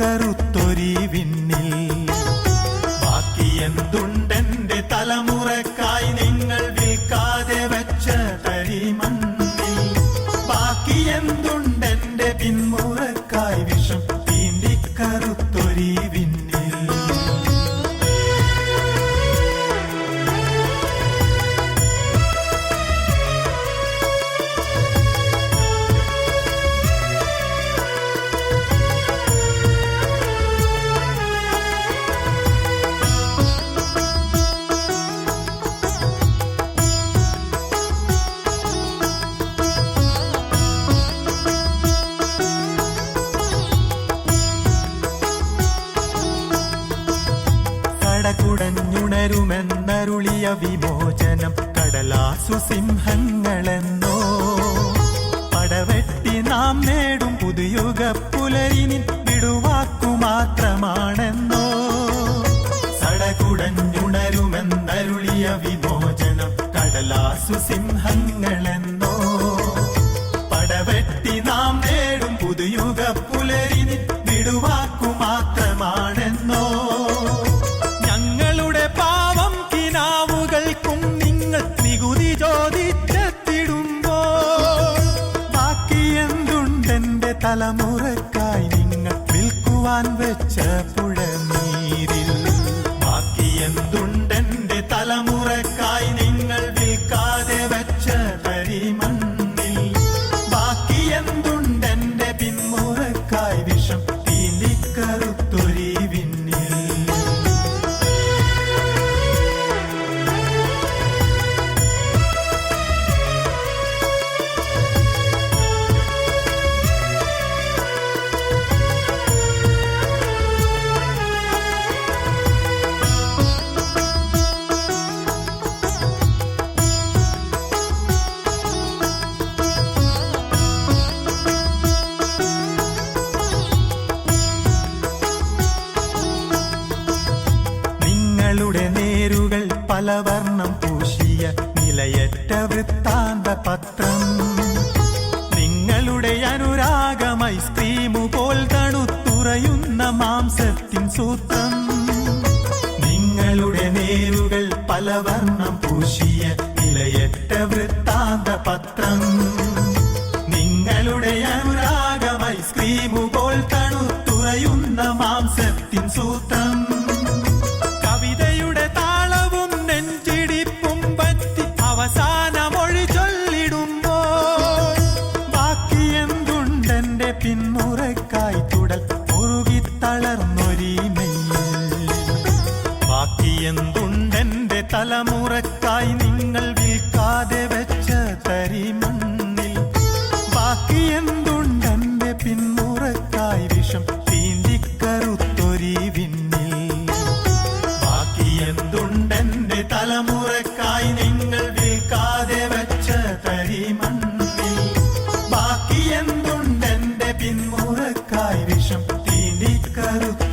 കറുത്തൊരി കടകുടഞ്ഞുണരുമെന്നരുളിയ വിമോചനം കടലാസു സിംഹങ്ങളെന്നോ. പടവെട്ടി നാം നേടും പുതുയുഗ പുലരിനി വിടുവാക്കു മാത്രമാണെന്നോ. സടകുടഞ്ഞുണരുമെന്നരുളിയ വിമോചനം കടലാസു സിംഹങ്ങളെന്നോ. പടവെട്ടി നാം നേടും പുതുയുഗ പുലരിനി വിടുവാക്കു ചോദിച്ചെത്തിടുമ്പോൾ ബാക്കി എന്തുണ്ടെന്റെ തലമുറക്കായി നിങ്ങൾ വിൽക്കുവാൻ വെച്ച പുഴനീരിൽ നേരുകൾ പലവർണം പൂശിയ നിലയറ്റ വൃത്താന്ത പത്രം. നിങ്ങളുടെ അനുരാഗം ഐസ്ക്രീമു പോൽ തണുത്തുറയുന്ന മാംസത്തിൻ സൂത്രം. നിങ്ങളുടെ നേരുകൾ പലവർണം പൂശിയ നിലയറ്റ വൃത്താന്ത പത്രം. നിങ്ങളുടെ അനുരാഗം ഐസ്ക്രീമു പോൽ തണുത്തുറയുന്ന മാംസത്തിൻ സൂത്രം. തലമുറക്കായി നിങ്ങൾ വിൽക്കാതെ വെച്ച തരിമണ്ണിൽ ബാക്കി എന്തുണ്ടെന്റെ പിന്മുറക്കായി വിഷം തീണ്ടിക്കറുത്തൊരി വിണ്ണിൽ. ബാക്കി എന്തുണ്ടെന്റെ തലമുറക്കായി നിങ്ങൾ വിൽക്കാതെ വെച്ച തരിമണ്ണിൽ ബാക്കി എന്തുണ്ടെന്റെ പിന്മുറക്കായി വിഷം തീണ്ടിക്കറുത്തൊരി